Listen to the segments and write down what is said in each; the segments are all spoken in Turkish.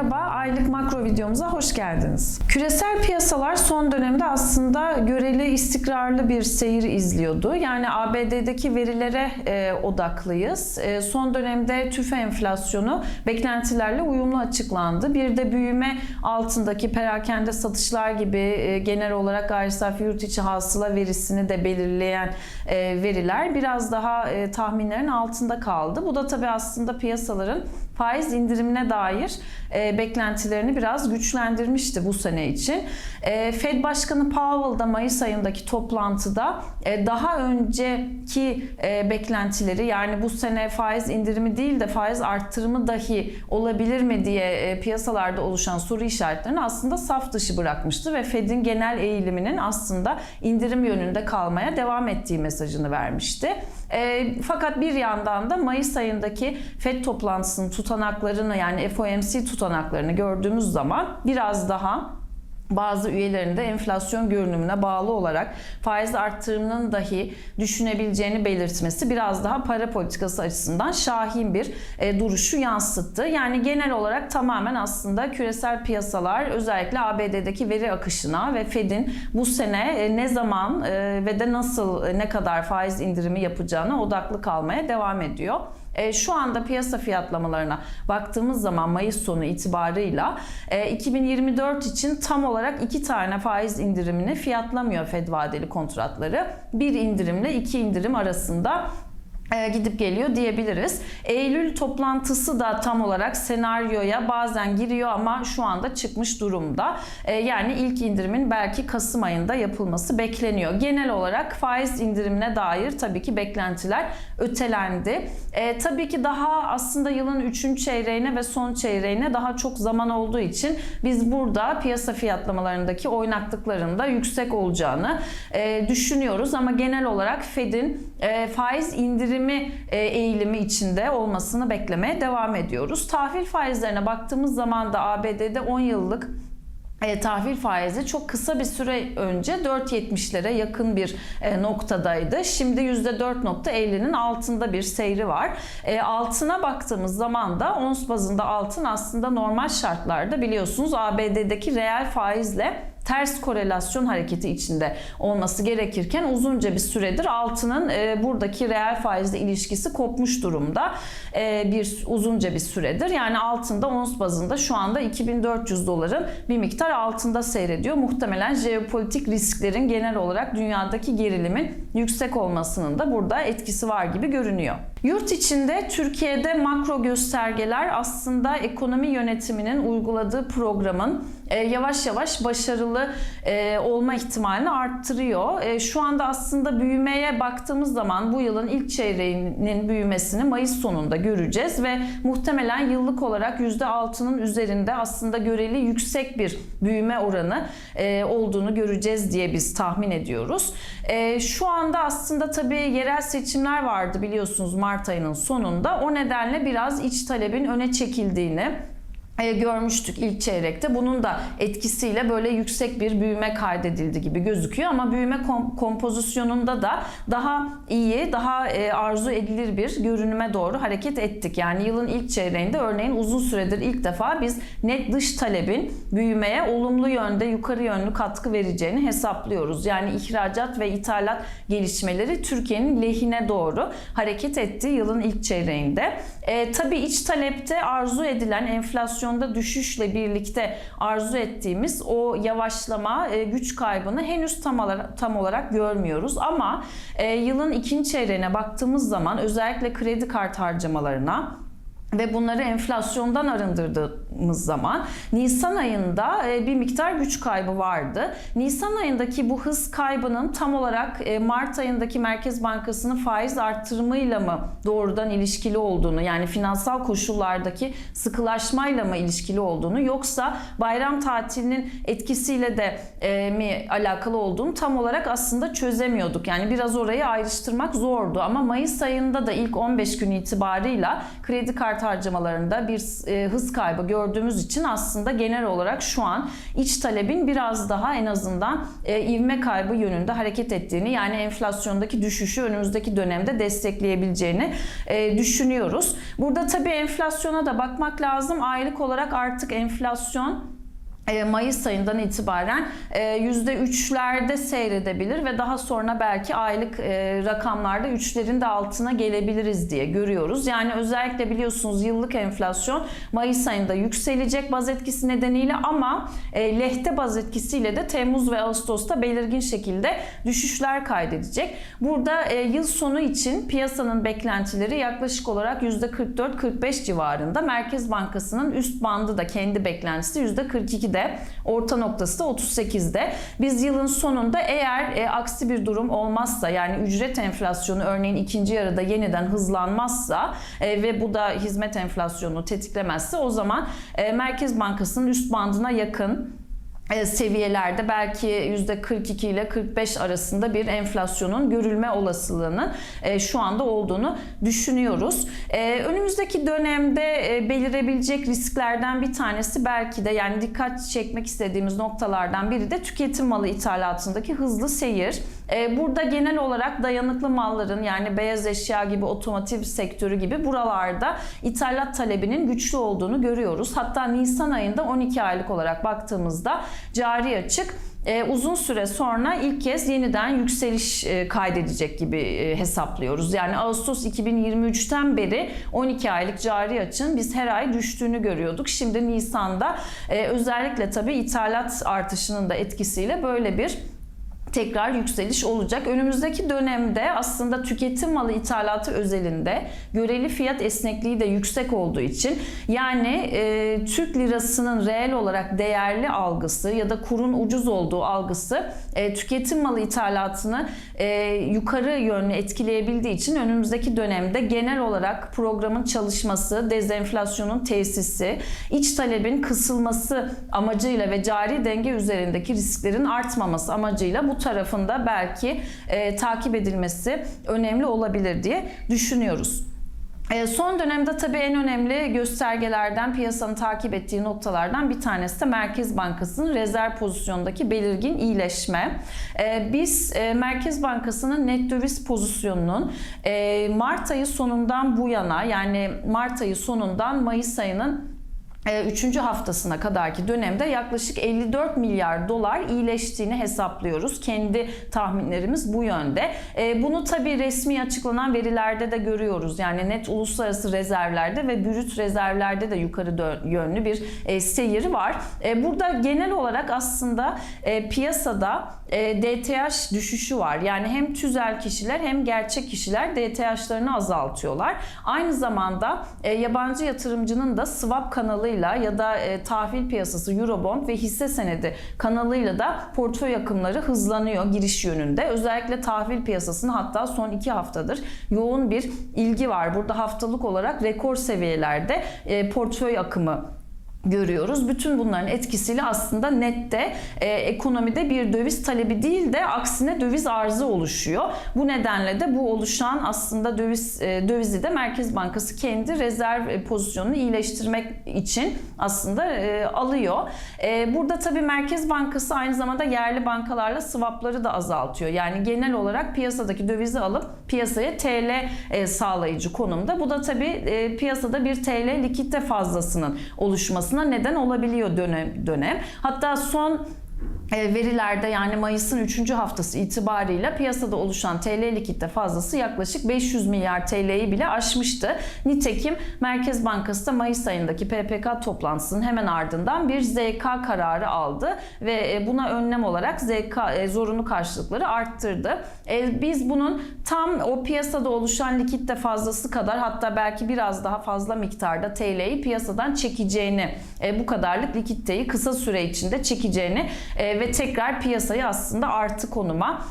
Merhaba, aylık makro videomuza hoş geldiniz. Küresel piyasalar son dönemde aslında göreli istikrarlı bir seyir izliyordu. Yani ABD'deki verilere e, odaklıyız. E, son dönemde tüfe enflasyonu beklentilerle uyumlu açıklandı. Bir de büyüme altındaki perakende satışlar gibi e, genel olarak gayri safi yurt içi hasıla verisini de belirleyen e, veriler biraz daha e, tahminlerin altında kaldı. Bu da tabii aslında piyasaların faiz indirimine dair e, beklentilerini biraz güçlendirmişti bu sene için. E, Fed Başkanı Powell da Mayıs ayındaki toplantıda e, daha önceki e, beklentileri yani bu sene faiz indirimi değil de faiz arttırımı dahi olabilir mi diye e, piyasalarda oluşan soru işaretlerini aslında saf dışı bırakmıştı ve Fed'in genel eğiliminin aslında indirim yönünde kalmaya devam ettiği mesajını vermişti. E, fakat bir yandan da Mayıs ayındaki Fed toplantısının tutanaklarını yani FOMC tutanaklarını gördüğümüz zaman biraz daha bazı üyelerinde enflasyon görünümüne bağlı olarak faiz arttırımının dahi düşünebileceğini belirtmesi biraz daha para politikası açısından şahin bir e, duruşu yansıttı. Yani genel olarak tamamen aslında küresel piyasalar özellikle ABD'deki veri akışına ve Fed'in bu sene e, ne zaman e, ve de nasıl e, ne kadar faiz indirimi yapacağına odaklı kalmaya devam ediyor. E, şu anda piyasa fiyatlamalarına baktığımız zaman Mayıs sonu itibarıyla e, 2024 için tam olarak iki tane faiz indirimini fiyatlamıyor Fed vadeli kontratları. Bir indirimle iki indirim arasında gidip geliyor diyebiliriz. Eylül toplantısı da tam olarak senaryoya bazen giriyor ama şu anda çıkmış durumda. E, yani ilk indirimin belki Kasım ayında yapılması bekleniyor. Genel olarak faiz indirimine dair tabii ki beklentiler ötelendi. E, tabii ki daha aslında yılın 3. çeyreğine ve son çeyreğine daha çok zaman olduğu için biz burada piyasa fiyatlamalarındaki oynaklıkların da yüksek olacağını e, düşünüyoruz ama genel olarak Fed'in e, faiz indirimi e, eğilimi içinde olmasını beklemeye devam ediyoruz. Tahvil faizlerine baktığımız zaman da ABD'de 10 yıllık e, tahvil faizi çok kısa bir süre önce 4.70'lere yakın bir e, noktadaydı. Şimdi %4.50'nin altında bir seyri var. E, altına baktığımız zaman da ons bazında altın aslında normal şartlarda biliyorsunuz ABD'deki reel faizle ters korelasyon hareketi içinde olması gerekirken uzunca bir süredir altının e, buradaki reel faizle ilişkisi kopmuş durumda. E, bir uzunca bir süredir. Yani altında ons bazında şu anda 2400 doların bir miktar altında seyrediyor. Muhtemelen jeopolitik risklerin genel olarak dünyadaki gerilimin yüksek olmasının da burada etkisi var gibi görünüyor. Yurt içinde Türkiye'de makro göstergeler aslında ekonomi yönetiminin uyguladığı programın e, yavaş yavaş başarılı e, olma ihtimalini arttırıyor. E, şu anda aslında büyümeye baktığımız zaman bu yılın ilk çeyreğinin büyümesini Mayıs sonunda göreceğiz ve muhtemelen yıllık olarak %6'nın üzerinde aslında göreli yüksek bir büyüme oranı olduğunu göreceğiz diye biz tahmin ediyoruz. Şu anda aslında tabii yerel seçimler vardı biliyorsunuz Mart ayının sonunda. O nedenle biraz iç talebin öne çekildiğini görmüştük ilk çeyrekte. Bunun da etkisiyle böyle yüksek bir büyüme kaydedildi gibi gözüküyor ama büyüme kom- kompozisyonunda da daha iyi, daha e, arzu edilir bir görünüme doğru hareket ettik. Yani yılın ilk çeyreğinde örneğin uzun süredir ilk defa biz net dış talebin büyümeye olumlu yönde yukarı yönlü katkı vereceğini hesaplıyoruz. Yani ihracat ve ithalat gelişmeleri Türkiye'nin lehine doğru hareket etti yılın ilk çeyreğinde. E, tabii iç talepte arzu edilen enflasyon enflasyonda düşüşle birlikte arzu ettiğimiz o yavaşlama, e, güç kaybını henüz tam olarak, tam olarak görmüyoruz. Ama e, yılın ikinci çeyreğine baktığımız zaman özellikle kredi kart harcamalarına ve bunları enflasyondan arındırdığımız zaman Nisan ayında e, bir miktar güç kaybı vardı. Nisan ayındaki bu hız kaybının tam olarak e, Mart ayındaki Merkez Bankası'nın faiz artırımıyla mı doğrudan ilişkili olduğunu yani finansal koşullardaki sıkılaşmayla mı ilişkili olduğunu yoksa bayram tatilinin etkisiyle de e, mi alakalı olduğunu tam olarak aslında çözemiyorduk. Yani biraz orayı ayrıştırmak zordu ama Mayıs ayında da ilk 15 gün itibarıyla kredi kart harcamalarında bir hız kaybı gördüğümüz için aslında genel olarak şu an iç talebin biraz daha en azından e, ivme kaybı yönünde hareket ettiğini yani enflasyondaki düşüşü önümüzdeki dönemde destekleyebileceğini e, düşünüyoruz. Burada tabii enflasyona da bakmak lazım. Aylık olarak artık enflasyon Mayıs ayından itibaren e, %3'lerde seyredebilir ve daha sonra belki aylık e, rakamlarda 3'lerin de altına gelebiliriz diye görüyoruz. Yani özellikle biliyorsunuz yıllık enflasyon Mayıs ayında yükselecek baz etkisi nedeniyle ama lehte baz etkisiyle de Temmuz ve Ağustos'ta belirgin şekilde düşüşler kaydedecek. Burada yıl sonu için piyasanın beklentileri yaklaşık olarak %44-45 civarında. Merkez Bankası'nın üst bandı da kendi beklentisi %42'de orta noktası da 38'de. Biz yılın sonunda eğer e, aksi bir durum olmazsa yani ücret enflasyonu örneğin ikinci yarıda yeniden hızlanmazsa e, ve bu da hizmet enflasyonunu tetiklemezse o zaman e, Merkez Bankası'nın üst bandına yakın seviyelerde belki %42 ile 45 arasında bir enflasyonun görülme olasılığının e, şu anda olduğunu düşünüyoruz. E, önümüzdeki dönemde belirebilecek risklerden bir tanesi belki de yani dikkat çekmek istediğimiz noktalardan biri de tüketim malı ithalatındaki hızlı seyir. Burada genel olarak dayanıklı malların yani beyaz eşya gibi otomotiv sektörü gibi buralarda ithalat talebinin güçlü olduğunu görüyoruz. Hatta Nisan ayında 12 aylık olarak baktığımızda cari açık e, uzun süre sonra ilk kez yeniden yükseliş e, kaydedecek gibi e, hesaplıyoruz. Yani Ağustos 2023'ten beri 12 aylık cari açın biz her ay düştüğünü görüyorduk. Şimdi Nisan'da e, özellikle tabii ithalat artışının da etkisiyle böyle bir tekrar yükseliş olacak. Önümüzdeki dönemde aslında tüketim malı ithalatı özelinde göreli fiyat esnekliği de yüksek olduğu için yani e, Türk lirasının reel olarak değerli algısı ya da kurun ucuz olduğu algısı e, tüketim malı ithalatını e, yukarı yönlü etkileyebildiği için önümüzdeki dönemde genel olarak programın çalışması, dezenflasyonun tesisi, iç talebin kısılması amacıyla ve cari denge üzerindeki risklerin artmaması amacıyla bu tarafında belki e, takip edilmesi önemli olabilir diye düşünüyoruz. E, son dönemde tabii en önemli göstergelerden piyasanın takip ettiği noktalardan bir tanesi de Merkez Bankası'nın rezerv pozisyonundaki belirgin iyileşme. E, biz e, Merkez Bankası'nın net döviz pozisyonunun Mart ayı sonundan bu yana yani Mart ayı sonundan Mayıs ayının 3. Ee, haftasına kadarki dönemde yaklaşık 54 milyar dolar iyileştiğini hesaplıyoruz. Kendi tahminlerimiz bu yönde. Ee, bunu tabii resmi açıklanan verilerde de görüyoruz. Yani net uluslararası rezervlerde ve brüt rezervlerde de yukarı yönlü bir e, seyir var. E, burada genel olarak aslında e, piyasada DTH düşüşü var. Yani hem tüzel kişiler hem gerçek kişiler DTH'larını azaltıyorlar. Aynı zamanda yabancı yatırımcının da swap kanalı kanalıyla ya da e, tahvil piyasası Eurobond ve hisse senedi kanalıyla da portföy akımları hızlanıyor giriş yönünde. Özellikle tahvil piyasasının hatta son iki haftadır yoğun bir ilgi var. Burada haftalık olarak rekor seviyelerde e, portföy akımı görüyoruz. Bütün bunların etkisiyle aslında nette e, ekonomide bir döviz talebi değil de aksine döviz arzı oluşuyor. Bu nedenle de bu oluşan aslında döviz e, dövizi de Merkez Bankası kendi rezerv e, pozisyonunu iyileştirmek için aslında e, alıyor. E, burada tabii Merkez Bankası aynı zamanda yerli bankalarla swapları da azaltıyor. Yani genel olarak piyasadaki dövizi alıp piyasaya TL e, sağlayıcı konumda. Bu da tabii e, piyasada bir TL likitte fazlasının oluşması olmasına neden olabiliyor dönem dönem. Hatta son verilerde yani Mayıs'ın 3. haftası itibarıyla piyasada oluşan TL likitte fazlası yaklaşık 500 milyar TL'yi bile aşmıştı. Nitekim Merkez Bankası da Mayıs ayındaki PPK toplantısının hemen ardından bir ZK kararı aldı ve e, buna önlem olarak ZK e, zorunlu karşılıkları arttırdı. Biz bunun tam o piyasada oluşan likitte fazlası kadar hatta belki biraz daha fazla miktarda TL'yi piyasadan çekeceğini, bu kadarlık likitteyi kısa süre içinde çekeceğini ve tekrar piyasayı aslında artı konuma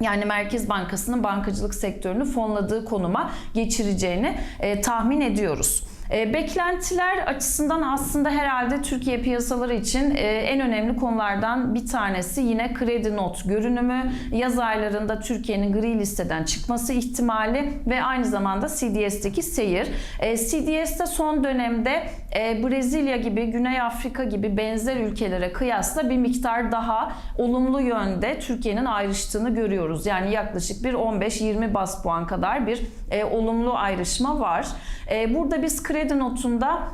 yani Merkez Bankası'nın bankacılık sektörünü fonladığı konuma geçireceğini e, tahmin ediyoruz. E, beklentiler açısından aslında herhalde Türkiye piyasaları için e, en önemli konulardan bir tanesi yine kredi not görünümü. Yaz aylarında Türkiye'nin gri listeden çıkması ihtimali ve aynı zamanda CDS'teki seyir. E, CDS'te son dönemde Brezilya gibi, Güney Afrika gibi benzer ülkelere kıyasla bir miktar daha olumlu yönde Türkiye'nin ayrıştığını görüyoruz. Yani yaklaşık bir 15-20 bas puan kadar bir olumlu ayrışma var. Burada biz kredi notunda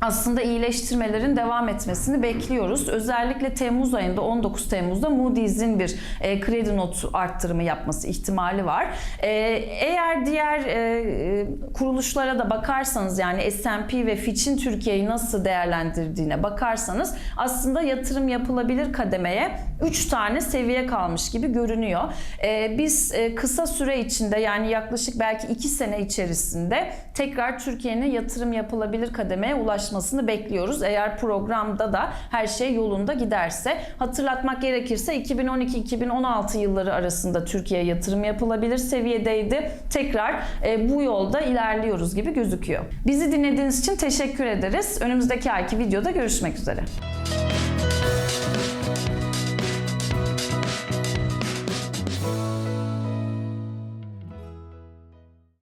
aslında iyileştirmelerin devam etmesini bekliyoruz. Özellikle Temmuz ayında 19 Temmuz'da Moody's'in bir e, kredi notu arttırımı yapması ihtimali var. E, eğer diğer e, e, kuruluşlara da bakarsanız yani S&P ve Fitch'in Türkiye'yi nasıl değerlendirdiğine bakarsanız aslında yatırım yapılabilir kademeye 3 tane seviye kalmış gibi görünüyor. E, biz e, kısa süre içinde yani yaklaşık belki 2 sene içerisinde tekrar Türkiye'nin yatırım yapılabilir kademeye ulaşmasını bekliyoruz. Eğer programda da her şey yolunda giderse. Hatırlatmak gerekirse 2012-2016 yılları arasında Türkiye yatırım yapılabilir seviyedeydi. Tekrar e, bu yolda ilerliyoruz gibi gözüküyor. Bizi dinlediğiniz için teşekkür ederiz. Önümüzdeki ayki videoda görüşmek üzere.